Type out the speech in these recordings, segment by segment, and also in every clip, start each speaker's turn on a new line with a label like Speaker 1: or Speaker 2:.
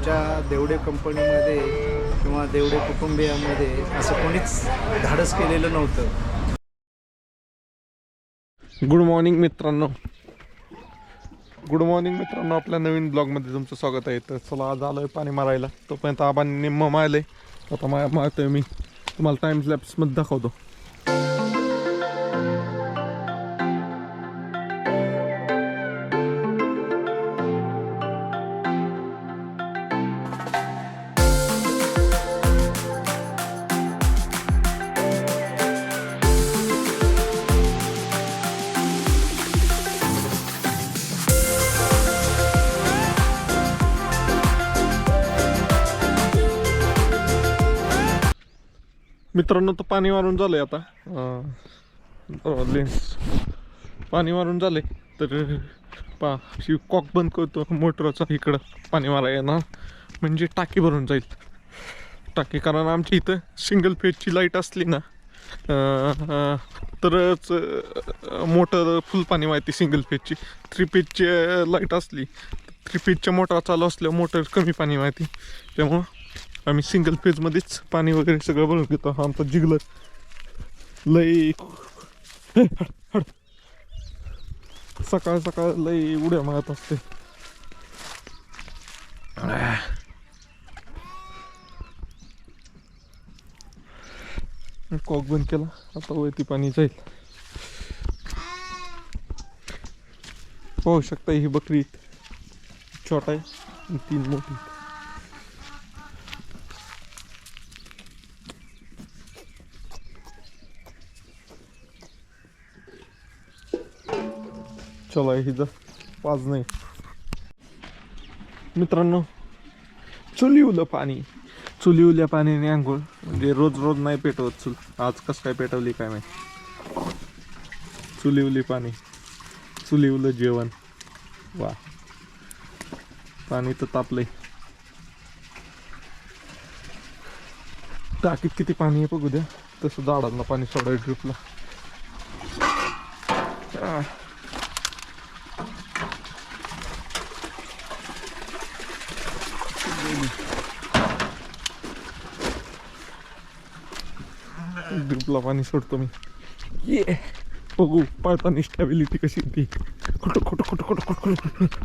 Speaker 1: आमच्या देवडे कंपनीमध्ये किंवा देवडे कुटुंबियामध्ये असं कोणीच धाडस केलेलं नव्हतं.
Speaker 2: गुड मॉर्निंग मित्रांनो. गुड मॉर्निंग मित्रांनो. आपल्या नवीन ब्लॉगमध्ये तुमचं स्वागत आहे. तर चला आज आलो आहे पाणी मारायला. तोपर्यंत आबांनी निम्म मारले आता मा मारतोय मी. तुम्हाला टाईम स्लॅप्समध्ये दाखवतो. मित्रांनो तर पाणी मारून झालंय आता. लेन्स पाणी मारून झाले तर पा शिव कॉक बंद करतो. मोटरचा इकडं पाणी मारा येणार. म्हणजे टाकी भरून जाईल. टाकी कारण आमच्या इथं सिंगल फेजची लाइट असली ना तरच मोटर फुल पाणी माहिती सिंगल फेजची थ्री पेजची लाइट असली. थ्री पेजच्या मोटर चालू असल्यावर मोटर कमी पाणी माहिती त्यामुळं आम्ही सिंगल फेजमध्येच पाणी वगैरे सगळं भरून घेतो. हा आमचा जिगलर. लई सकाळ सकाळ लई उड्या मारत असते. कॉक बंद केला. आता वरती पाणी जाईल. पाहू शकता ही बकरी छोटा आहे तीन मोठी चला हिचं पाच नाही मित्रांनो चुलीवलं पाणी चुलीवल्या पाण्याने आंघोळ म्हणजे रोज रोज नाही पेटवत चुल आज कसं काय पेटवली काय माहिती चुलीवली पाणी चुलीवलं जेवण वा पाणी तर तापलंय टाकीत किती पाणी आहे बघू द्या तसं झाडांना पाणी सोडायचं ड्रिपला ड्रिपला पाणी सोडतो मी. ये. बघू पळताना स्टॅबिलिटी कशी ती खोटं खोटं खोटं खोटं खोटं खोटं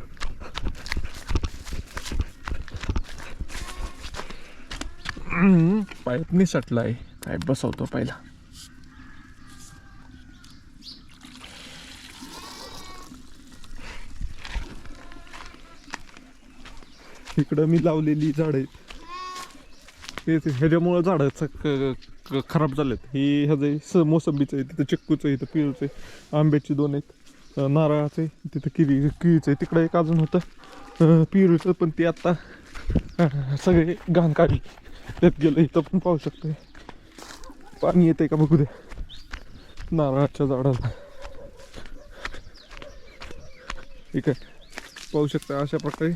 Speaker 2: हम्म, पाईप निसटलाय पाईप बसवतो पहिला. इकडं मी लावलेली झाडं आहेत. ते ह्याच्यामुळं झाडं क- खराब झालेत. ही ह्याचं स मोसंबीचं आहे तिथं चिक्कूचं आहे इथं पिरूचं आहे आंब्याची दोन आहेत नारळाचं आहे तिथं किरी किळीचं आहे तिकडं एक अजून होतं पिरूचं पण ते आत्ता सगळे घाण काढली. त्यात गेलं इथं पण पाहू शकतो पाणी येतंय का बघू द्या. नारळाच्या झाडाला. ठीक आहे पाहू शकता अशा प्रकारे.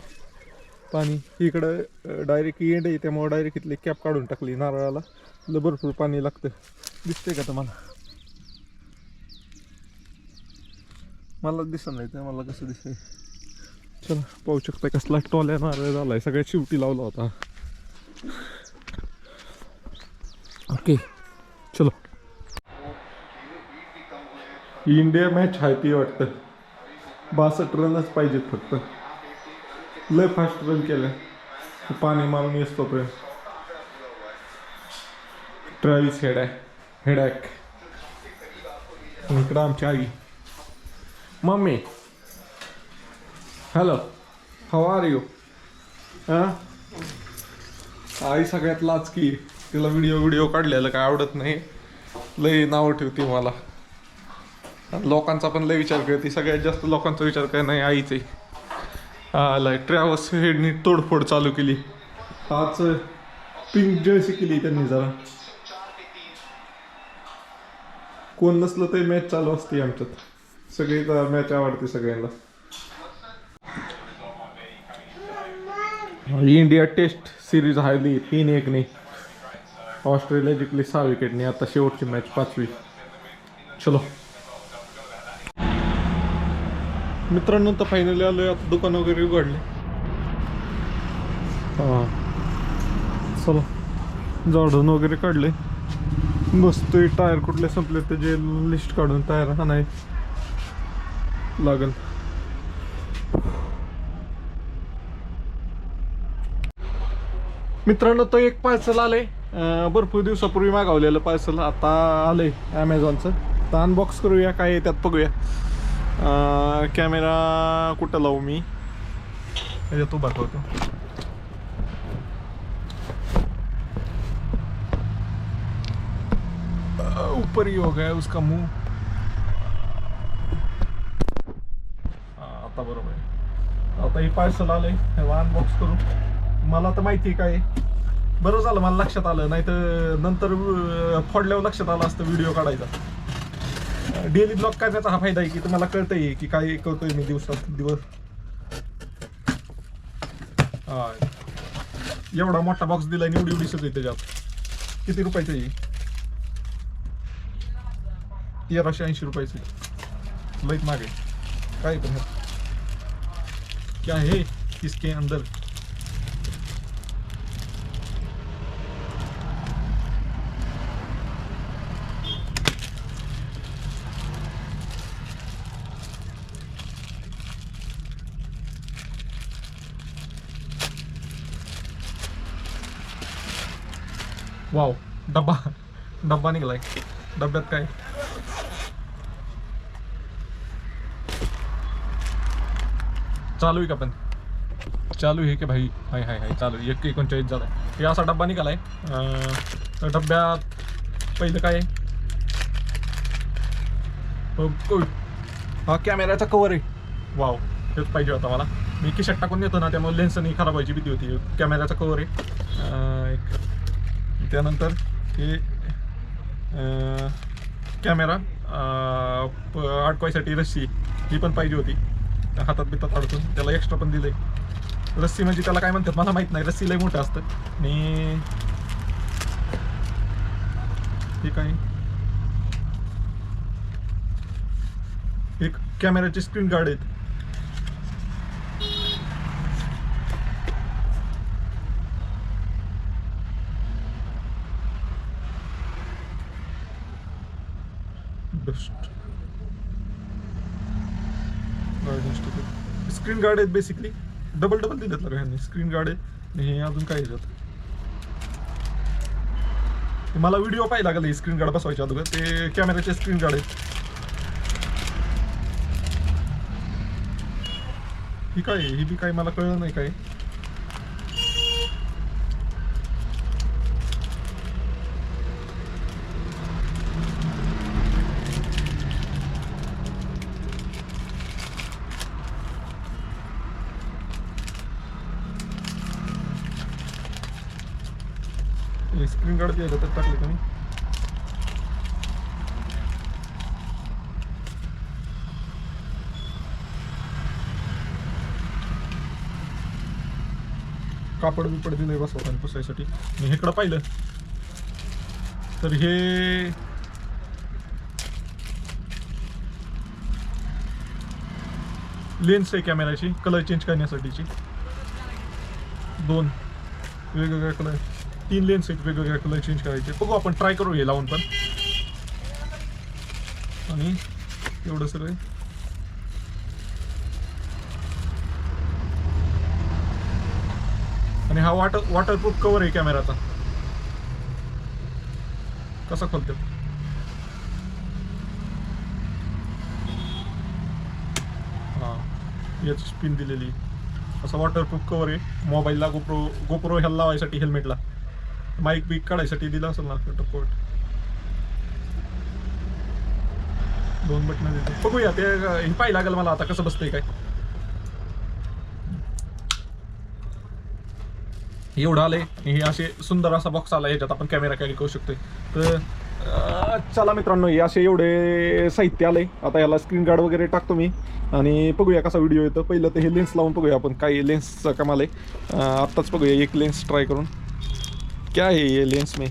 Speaker 2: पाणी. इकडं डायरेक्ट एंड आहे त्यामुळं डायरेक्ट इथली कॅप काढून टाकली नारळाला. लय भरपूर पाणी लागतं. दिसते का तुम्हाला? मला दिसत नाही ते मला कसं दिसतंय? चला पाहू शकता कसला टॉल्या नारळ झाला आहे सगळ्यात शेवटी लावला होता. ओके चलो. इंडिया मॅच आहे ती वाटतं. बासष्ट रनच पाहिजेत फक्त. लय फास्ट रन केलं पाणी मारून येस तोपर्यंत. ट्रॅव्हिस हेड आहे हेडॅक इकडं आमची आई. Mummy. Hello how are you हां आई सगळ्यात लाचकी तिला व्हिडिओ व्हिडिओ काढलेलं काय आवडत नाही. लय नावं ठेवते मला. लोकांचा पण लय विचार करते. सगळ्यात जास्त लोकांचा विचार काय नाही आईचाही आहे आलाय. ट्रॅव्हल्स हेडनी तोडफोड चालू केली. आज पिंक जर्सी केली त्यांनी जरा. कोण नसलं तरी मॅच चालू असते आमच्यात. सगळी मॅच आवडते सगळ्यांना. इंडिया टेस्ट सिरीज हारली तीन एकने. ऑस्ट्रेलिया जिंकली सहा विकेटने आता शेवटची मॅच पाचवी. चलो. मित्रांनो तर फायनली आलोय. आता दुकान वगैरे उघडले. हां. चला. जाडून वगैरे काढले. बसतोय टायर कुठले संपले त्याचे लिस्ट काढून टायर हा नाही लागल. मित्रांनो तो एक पार्सल आले भरपूर दिवसापूर्वी मागवलेलं पार्सल आता आलंय ॲमेझॉनचं तर अनबॉक्स करूया. काय त्यात बघूया. कॅमेरा कुठं लावू मी? याच्यात उभा करतो अ, ऊपर ही हो गया उसका मुंह. आता बरोबर आहे. आता हे पार्सल आलंय. हे अनबॉक्स करू. मला तर माहिती आहे काय. बरं झालं मला लक्षात आलं. नाही तर नंतर फोडल्यावर लक्षात आलं असतं व्हिडिओ काढायचा. डेली ब्लॉग करण्याचा हा फायदा आहे की तुम्हाला कळतंय की काय करतोय मी दिवसात दिवस? हा. एवढा मोठा बॉक्स दिलाय आणि एवढी एवढी सगळी त्याच्यात. किती रुपयाचं आहे तेराशे ऐंशी रुपयाचे. लईत मागे काय पण क्या है इसके अंदर. वाव डब्बा डब्बा निघालाय. डब्यात काय? चालू आहे का पण? चालू आहे की भाई? हाय हाय हाय चालू आहे. एक एकोणचाळीस झालाय. हे असा डब्बा निघालाय. डब्यात पहिलं काय आहे? हा कॅमेऱ्याचा कवर आहे. वाव तेच पाहिजे होता मला. मी खिशात टाकून येतो ना त्यामुळे लेन्सनी खराब व्हायची भीती होती. कॅमेऱ्याचा कवर आहे. एक त्यानंतर हे कॅमेरा प- अडकवायसाठी रस्सी ही पण पाहिजे होती. हातात बितात अडकून त्याला एक्स्ट्रा पण दिले रस्सी म्हणजे त्याला काय म्हणतात मला माहीत नाही रस्सी लय मोठं असतं. आणि हे काय? एक कॅमेऱ्याचे स्क्रीन गार्ड आहेत. बेस्ट स्क्रीन गार्ड आहेत बेसिकली डबल डबल दिलेत ना ह्यांनी. स्क्रीन गार्ड आहे हे अजून काय याच्यात मला व्हिडिओ पाहिजे लागले स्क्रीन गार्ड बसवायच्या अगोदर. ते कॅमेऱ्याचे स्क्रीन गार्ड आहेत. ही काय ही बी काय? मला कळलं नाही काय? स्क्रीन गार्ड द्यायला तर टाकले का मी कापड बिपड दिलंय बसवताना पुसायसाठी. मी इकडं पाहिलं. तर हे लेन्स आहे कॅमेराची कलर चेंज करण्यासाठीची. दोन. वेगवेगळ्या कलर तीन लेन्स आहेत वेगवेगळ्या कलर चेंज करायचे. बघू आपण ट्राय करू हे लावून पण. आणि एवढं सगळं. आणि हा वॉटर वॉटरप्रूफ कवर आहे कॅमेराचा कसा खोलतो हा याची स्पिन दिलेली. असं वॉटरप्रूफ कवर आहे. मोबाईलला गोप्रो गोप्रो ह्याला लावायसाठी हेल्मेटला माईक बीक काढायसाठी दिला असेल ना टपोट दोन बटन बघूया ते हे पाहिजे लागेल मला आता कसं बसतंय काय. एवढं आलंय हे असे सुंदर असा बॉक्स आला याच्यात आपण कॅमेरा कॅरी करू शकतोय. तर चला मित्रांनो हे असे एवढे साहित्य आलंय. आता याला स्क्रीन गार्ड वगैरे टाकतो मी. आणि बघूया कसा व्हिडिओ येतो. पहिलं तर हे लेन्स लावून बघूया आपण काय लेन्सचा कमाल आहे. आत्ताच बघूया एक लेन्स ट्राय करून. क्या है ये लेन्स में?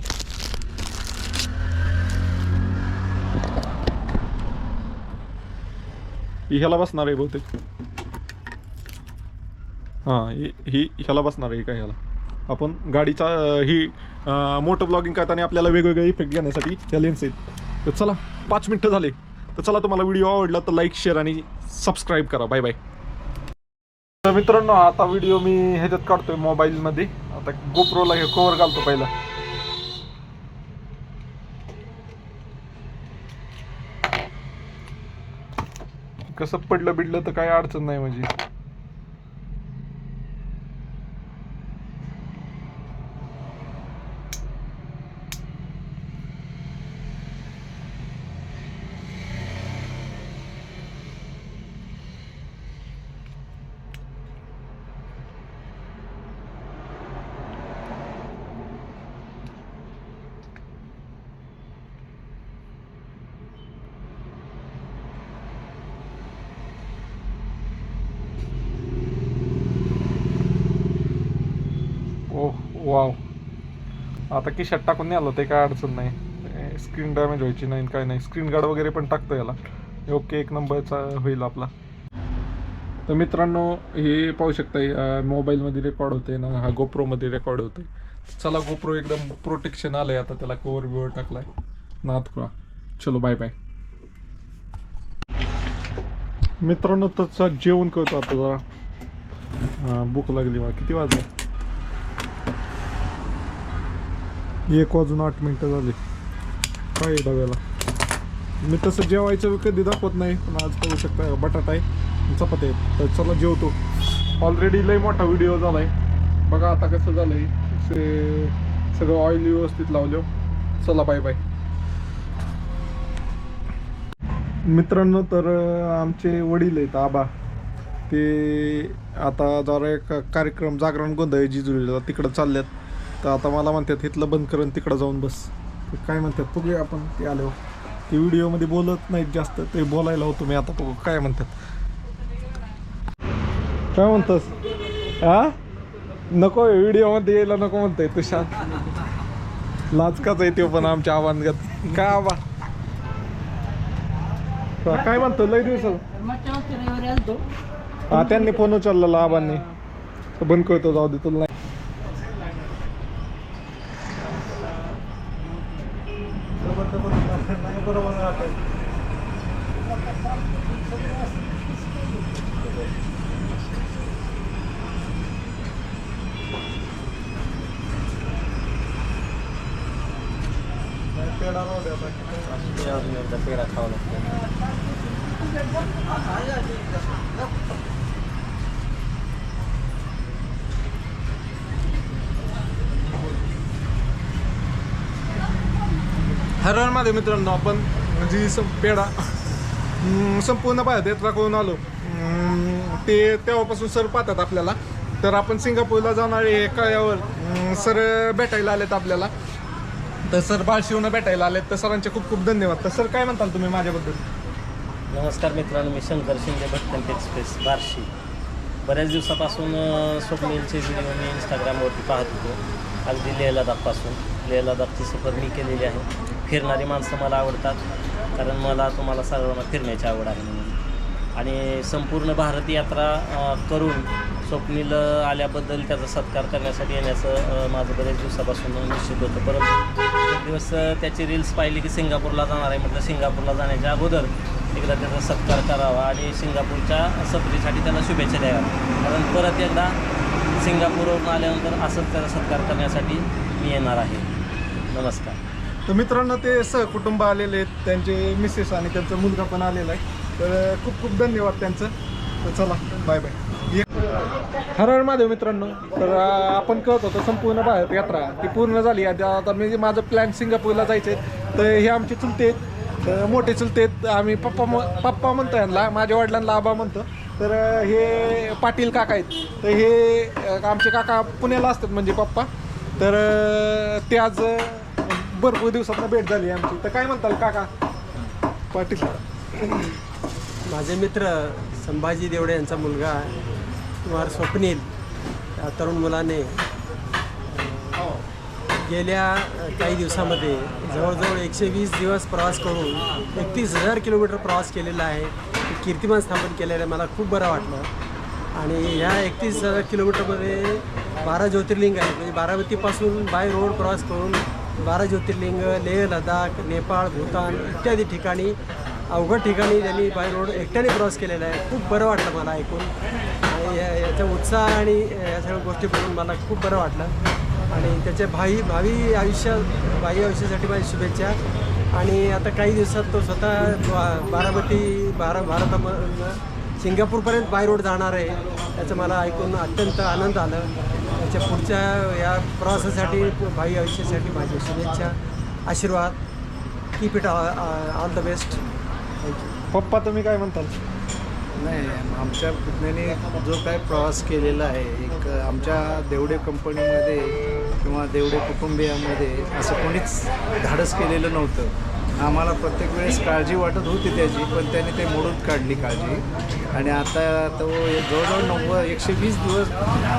Speaker 2: ह्याला बसणार आहे बहुतेक. हां ही ह्याला बसणार आहे का ह्याला? आपण गाडीचा ही मोटर ब्लॉगिंग करताना आपल्याला वेगवेगळे इफेक्ट घेण्यासाठी ह्या लेन्स आहेत. तर चला पाच मिनटं झाले. तर चला तुम्हाला व्हिडिओ आवडला तर लाईक शेअर आणि सबस्क्राईब करा. बाय बाय तर मित्रांनो आता व्हिडिओ मी ह्याच्यात काढतोय मोबाईलमध्ये आता गोप्रोला हे कवर घालतो पहिला. कसं पडलं बिडलं तर काही अडचण नाही म्हणजे वाव आता खिशात टाकून नाही आलं ते काय अडचण नाही. स्क्रीन डॅमेज व्हायची नाही काय नाही. स्क्रीन गार्ड वगैरे पण टाकतो याला. ओके एक नंबरचा होईल आपला. तर मित्रांनो हे पाहू शकता मोबाईलमध्ये रेकॉर्ड होते ना हा गोप्रोमध्ये रेकॉर्ड होते. चला गोप्रो एकदम प्रोटेक्शन आलं आहे आता त्याला कवर बिवर टाकलाय. नाथ का चलो बाय बाय मित्रांनो तसं जेवण करतो आता जरा. भूक लागली मला. किती वाजले? एक वाजून आठ मिनटं झाली. काय आहे डब्याला? मी तसं जेवायचं कधी दाखवत नाही पण आज करू शकता बटाटा आहे चपाती आहे. तर चला जेवतो. ऑलरेडी लई मोठा व्हिडिओ झाला आहे बघा आता कसं झालं आहे सगळं ऑइल व्यवस्थित लावलं. चला बाय बाय मित्रांनो तर आमचे वडील आहेत आबा. ते आता जरा एक कार्यक्रम जागरण गोंधळ जिजुरीला तिकडं चालल्यात. तर आता मला म्हणतात इथलं बंद करून तिकडं जाऊन बस. काय म्हणतात बघूया आपण ते आलो हो. ते व्हिडिओमध्ये बोलत नाहीत जास्त ते बोलायला होतो मी आता बघू काय म्हणतात. काय म्हणतोस? हा नको व्हिडिओमध्ये यायला नको म्हणतोय तू शांत लाचकाच आहे तो पण आमच्या आव्हानगत. काय आबा काय म्हणतो लय
Speaker 3: दिवस
Speaker 2: हा त्यांनी फोन उचललेला आबांनी बंद करतो जाऊ दे तुला नाही
Speaker 3: पेढा खावा लागतो.
Speaker 2: मित्रांनो आपण जी सं पेढा संपूर्ण पाहत यात्रा करून आलो ते तेव्हापासून सर पाहतात आपल्याला. तर आपण सिंगापूरला जाणारे कळ्यावर. सर भेटायला आलेत आपल्याला. तर सर बाळशिवनं भेटायला आले तर सरांचे खूप खूप धन्यवाद. तर सर काय म्हणताल तुम्ही माझ्याबद्दल?
Speaker 3: नमस्कार मित्रांनो मी शंकर शिंदे भटकंत एक्सप्रेस बार्शी. बऱ्याच दिवसापासून अ, स्वप्नीलचे व्हिडिओ मी इंस्टाग्रामवरती पाहत होतो. अगदी लेह लडाखपासून लेह लडाखची सफर मी केलेली आहे. फिरणारी माणसं मला आवडतात कारण मला तुम्हाला सर्वांना फिरण्याची आवड आहे म्हणून. आणि संपूर्ण भारत यात्रा अ, करून स्वप्नील आल्याबद्दल त्याचा सत्कार करण्यासाठी येण्याचं माझं बऱ्याच दिवसापासून निश्चित होतं. परंतु एक दिवस त्याची रील्स पाहिली की सिंगापूरला जाणार आहे म्हटलं सिंगापूरला जाण्याच्या अगोदर एकदा त्याचा सत्कार करावा आणि सिंगापूरच्या सफरीसाठी त्याला शुभेच्छा द्याव्या. कारण परत एकदा सिंगापूरवरून आल्यानंतर असंच त्याचा सत्कार करण्यासाठी मी येणार आहे. नमस्कार.
Speaker 2: तर मित्रांनो ते सहकुटुंब आलेले आहेत त्यांचे मिसेस आणि त्यांचा मुलगा पण आलेला आहे. तर खूप खूप धन्यवाद त्यांचं. तर चला बाय बाय हरहर माधव महादेव मित्रांनो तर आपण कळत होतो संपूर्ण भारत यात्रा ती पूर्ण झाली. आता मी माझं प्लॅन सिंगापूरला जायचं आहे तर हे आमचे चुलते आहेत. तर मोठे चुलते आम्ही पप्पा म पप्पा म्हणतो यांना माझ्या वडिलांना आबा म्हणतो. तर हे पाटील काका आहेत. तर हे आमचे काका पुण्याला असतात म्हणजे पप्पा. तर ते आज भरपूर दिवसात भेट झाली आमची. तर काय म्हणताल काका? पाटील.
Speaker 4: माझे मित्र संभाजी देवडे यांचा मुलगा कुमार स्वप्नील या तरुण मुलाने गेल्या काही दिवसामध्ये जवळजवळ एकशे वीस दिवस प्रवास करून एकतीस हजार किलोमीटर प्रवास केलेला आहे. कीर्तिमान स्थापन केलेलं आहे मला खूप बरं वाटलं. आणि ह्या एकतीस हजार किलोमीटरमध्ये बारा ज्योतिर्लिंग आहेत. म्हणजे बारामतीपासून बाय रोड प्रवास करून बारा ज्योतिर्लिंग लेह लडाख नेपाळ भूतान इत्यादी ठिकाणी अवघड ठिकाणी त्यांनी बाय रोड एकट्याने क्रॉस केलेला आहे. खूप बरं वाटलं मला ऐकून. आणि या- याचा उत्साह आणि या सगळ्या गोष्टी बघून मला खूप बरं वाटलं. आणि त्याच्या भावी भावी आयुष्य भावी आयुष्यासाठी माझी शुभेच्छा. आणि आता काही दिवसात तो स्वतः बारामती बारा भारतामधनं सिंगापूरपर्यंत बाय रोड जाणार आहे. त्याचं मला ऐकून अत्यंत आनंद आलं. त्याच्या पुढच्या या प्रवासासाठी भावी आयुष्यासाठी माझी शुभेच्छा आशीर्वाद. Keep it all the best
Speaker 2: पप्पा तुम्ही काय म्हणताल?
Speaker 1: नाही आमच्या पुतण्याने जो काय प्रवास केलेला आहे एक आमच्या देवडे कंपनीमध्ये किंवा देवडे कुटुंबियामध्ये असं कोणीच धाडस केलेलं नव्हतं. आम्हाला प्रत्येक वेळेस काळजी वाटत होती त्याची पण त्याने ते मोडून काढली काळजी. आणि आता तो जवळजवळ नव्वद एकशे वीस दिवस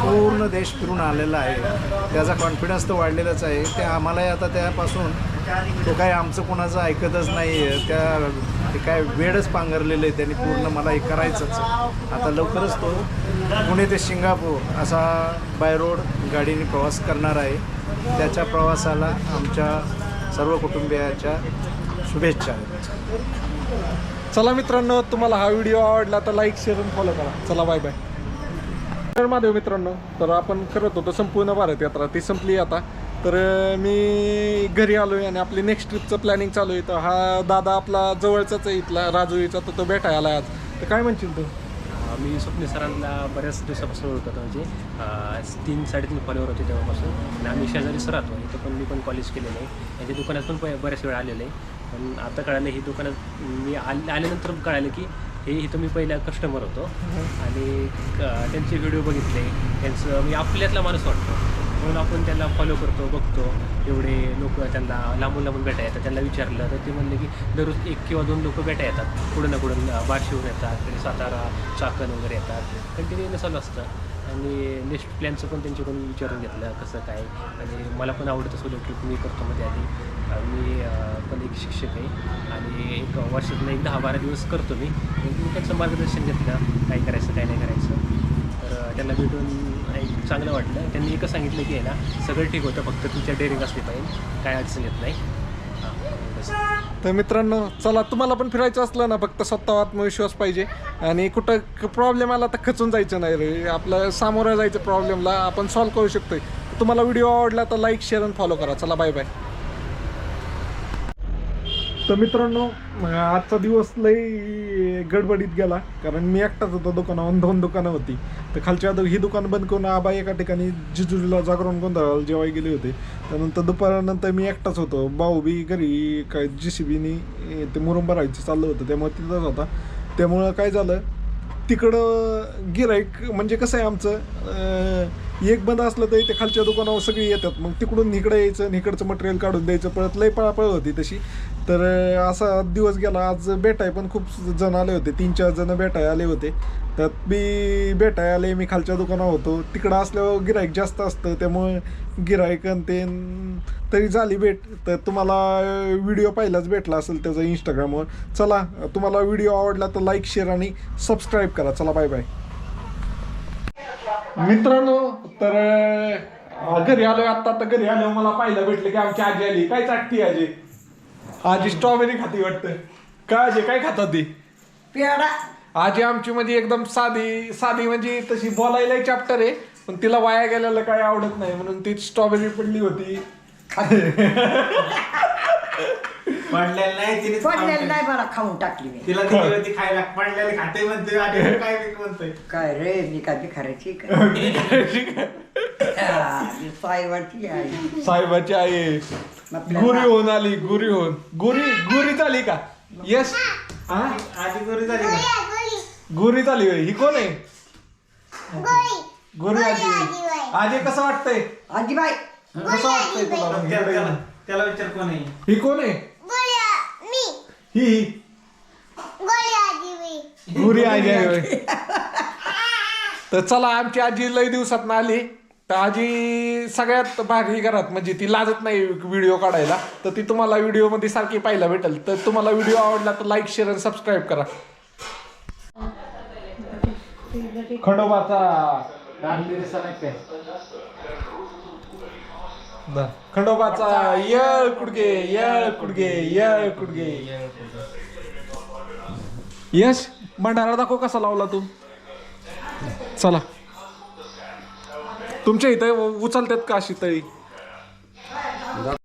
Speaker 1: पूर्ण देश फिरून आलेला आहे. त्याचा कॉन्फिडन्स तर वाढलेलाच आहे. ते आम्हालाही आता त्यापासून तो काय आमचं कोणाचं ऐकतच नाही आहे त्या ते काय वेळच पांघरलेलं आहे त्यांनी पूर्ण मला हे करायचंच आता लवकरच तो पुणे ते सिंगापूर असा बाय रोड गाडीने प्रवास करणार आहे. त्याच्या प्रवासाला आमच्या सर्व कुटुंबियाच्या शुभेच्छा आहेत.
Speaker 2: चला मित्रांनो तुम्हाला हा व्हिडिओ आवडला तर लाईक शेअर आणि फॉलो करा. चला बाय बाय तर महादेव मित्रांनो. तर आपण करत होतो संपूर्ण भारत यात्रा. ती संपली आता. तर मी घरी आलो आहे आणि आपली नेक्स्ट ट्रिपचं प्लॅनिंग चालू आहे. तर हा दादा आपला जवळचाच आहे इथला राजुईचा तर तो भेटायला आला आज. तर काय म्हणशील तू?
Speaker 5: मी स्वप्नील सरांना बऱ्याच दिवसापासून ओळखत म्हणजे तीन साडेतीन फॉलोवर होते तेव्हापासून. आणि आम्ही शेजारीच राहतो. इथं पण मी पण कॉलेज केलेलं आहे. यांच्या दुकानात पण प- बऱ्याच वेळ आलेलं आहे. पण आता कळालं ही दुकानात मी आल आल्यानंतर कळालं की हे इथं मी पहिला कस्टमर होतो. आणि क- त्यांचे व्हिडिओ बघितले. त्यांचं मी आपल्यातला माणूस वाटतो. म्हणून आपण त्याला फॉलो करतो बघतो. एवढे लोक त्यांना लांबून लांबून भेटा येतात. त्यांना विचारलं तर ते म्हणले की दररोज एक किंवा दोन लोक भेटा येतात. कुठं ना कुठं बार्शीहून येतात. तरी सातारा चाकण वगैरे येतात. कंटिन्यू चालू असतं. आणि नेक्स्ट प्लॅनचं पण त्यांच्याकडून विचारून घेतलं कसं काय. आणि मला पण आवडतं सोलो ट्रिप मी करतो मध्ये आधी. मी पण एक शिक्षक आहे. आणि एक वर्षातून एक दहा बारा दिवस करतो मी. त्यांचं मार्गदर्शन घेतलं. काय करायचं काय नाही करायचं. तर त्यांना भेटून चांगलं वाटलं. त्यांनी एकच सांगितलं की आहे ना सगळं ठीक होतं फक्त तुमच्या डेअरिंग असली पाहिजे. काय अडचण येत नाही. हां बस.
Speaker 2: तर मित्रांनो चला तुम्हाला पण फिरायचं असलं ना फक्त स्वतः आत्मविश्वास पाहिजे. आणि कुठं प्रॉब्लेम आला तर खचून जायचं नाही रे. आपलं सामोरं जायचं प्रॉब्लेमला आपण सॉल्व्ह करू शकतोय. तुम्हाला व्हिडिओ आवडला तर लाईक शेअर आणि फॉलो करा. चला बाय बाय तर मित्रांनो आजचा दिवस लई गडबडीत गेला कारण मी एकटाच होतो दुकानावर दोन दुकानं होती. तर खालच्या ही दुकान बंद करून आबा एका ठिकाणी जिजुरीला जागरण गोंधळाला जेवाय गेले होते. त्यानंतर दुपारनंतर मी एकटाच होतो. भाऊ बी घरी काय जी सी बीनी ते मुरुंब भरायचं चाललं होतं त्यामुळे तिथंच होता. त्यामुळं काय झालं तिकडं गिराईक म्हणजे कसं आहे आमचं एक बंद असलं तरी ते खालच्या दुकानावर सगळी येतात. मग तिकडून इकडं यायचं आणि इकडचं मटेरियल काढून द्यायचं. परत लई पळापळ होती तशी. तर असा दिवस गेला. आज भेटाय पण खूप जण आले होते. तीन चार जण भेटाय आले होते. त्यात मी भेटाय आले. मी खालच्या दुकानावर होतो. तिकडं असल्यावर गिराईक जास्त असतं. त्यामुळे गिराईक आणि ते तरी झाली भेट. तर तुम्हाला व्हिडिओ पहिलाच भेटला असेल त्याचा इंस्टाग्रामवर चला तुम्हाला व्हिडिओ आवडला तर लाईक शेअर आणि सबस्क्राईब करा. चला बाय बाय मित्रांनो तर घरी आलोय. आता आता घरी आलो मला पाहिलं भेटलं की आमची आजी आली. काय चाटती आजी? आजी स्ट्रॉबेरी खाती वाटतं. काय आजी काय खातात ती
Speaker 6: पेढा.
Speaker 2: आजी आमची म्हणजे एकदम साधी साधी म्हणजे तशी बोलायला चॅप्टर आहे पण तिला वाया गेलेलं काही आवडत नाही म्हणून ती स्ट्रॉबेरी पडली होती.
Speaker 7: पडलेलं नाही तिने
Speaker 6: पडलेलं नाही मला खाऊन टाकली मी.
Speaker 7: तिला होती खायला पडलेले खाते म्हणते आणि काय बी म्हणतोय.
Speaker 6: काय रे मी काय खरायची साहेबांची आई.
Speaker 2: साहेबाची आई. गुरी होऊन आली गुरी होऊन. गुरी गुरी झाली का? येस हा.
Speaker 7: आधी गोरी झाली का?
Speaker 2: गुरी झाली होय. ही कोण आहे? गुरी. आजी आजी कसं वाटतंय?
Speaker 6: आजीबाई.
Speaker 2: कसं वाटतंय तुला
Speaker 7: त्याला विचार कोण आहे?
Speaker 2: ही कोण आहे? ही ही. गुरी आजी आहे होय. तर चला आमची आजी लई दिवसात आली. तर आजी सगळ्यात भारी करत म्हणजे ती लाजत नाही व्हिडिओ काढायला. तर ती तुम्हाला व्हिडिओमध्ये सारखी पाहायला भेटेल. तर तुम्हाला व्हिडिओ आवडला तर लाईक शेअर आणि सबस्क्राईब करा. खंडोबाचा खंडोबाचा येळ कुडगे येळ कुडगे येळ कुडगे. यश भंडारा दाखव कसा लावला तू? चला. तुमच्या इथं उचलतात का अशी तळी?